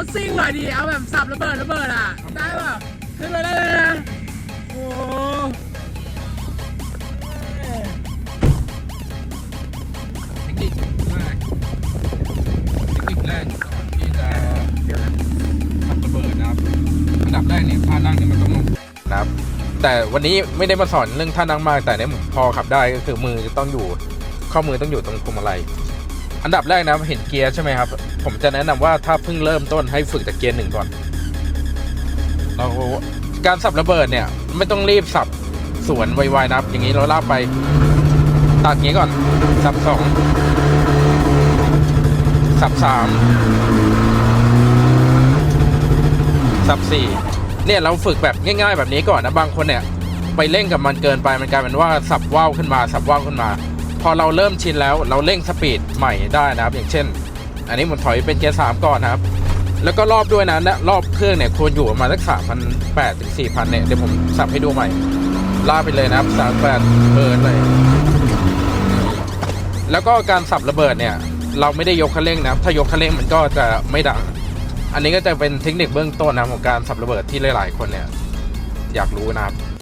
อยดีเอาแบบสับระเบิดระเบิดอะ ได้ป่ะขึ้นมาได้เลยนะโอ้โหเทคนิคแรกเทคนิคแรกก่อนที่จะทำระเบิดนะครับอันดับแรกเนี่ยท่านั่งเนี่ยมันต้องนะครับ แต่วันนี้ไม่ได้มาสอนเรื่องท่านั่งมากแต่เนี่ยพอขับได้ก็คือมือจะต้องอยู่ ข้อมือต้องอยู่ตรงพวงมาลัย อันดับแรกนะเห็นเกียร์ใช่ไหมครับ ผมจะแนะนำว่าถ้าเพิ่งเริ่มต้นให้ฝึกจากเกียร์หนึ่งก่อนเราการสับระเบิดเนี่ย ไม่ต้องรีบสับสวนไวๆนะครับ อย่างนี้เราลากไปตัดงนี้ก่อน สับสองสับสามสับสี่เนี่ยเราฝึกแบบง่าย ๆ แบบนี้ก่อนนะบางคนเนี่ย ไปเร่งกับมันเกินไปมันกลายเป็นว่าสับว่าวขึ้นมา สับว่าวขึ้นมา พอเราเริ่มชินแล้วเราเร่งสปีดใหม่ได้นะครับ อย่างเช่น อันนี้ผมถอยเป็นเกียร์สามก่อนนะครับ แล้วก็รอบด้วยนะนะรอบเครื่องเนี่ยควรอยู่ประมาณสักสามพันแปดถึงสี่พันเนี่ยเดี๋ยวผมสับให้ดูใหม่ลากไปเลยนะครับสามแปดเบิร์นเลย แล้วก็การสับระเบิดเนี่ย เราไม่ได้ยกคันเร่งนะครับถ้ายกคันเร่งมันก็จะไม่ดัง อันนี้ก็จะเป็นเทคนิคเบื้องต้นนะของการสับระเบิดที่หลาย ๆ คนเนี่ย อยากรู้นะครับ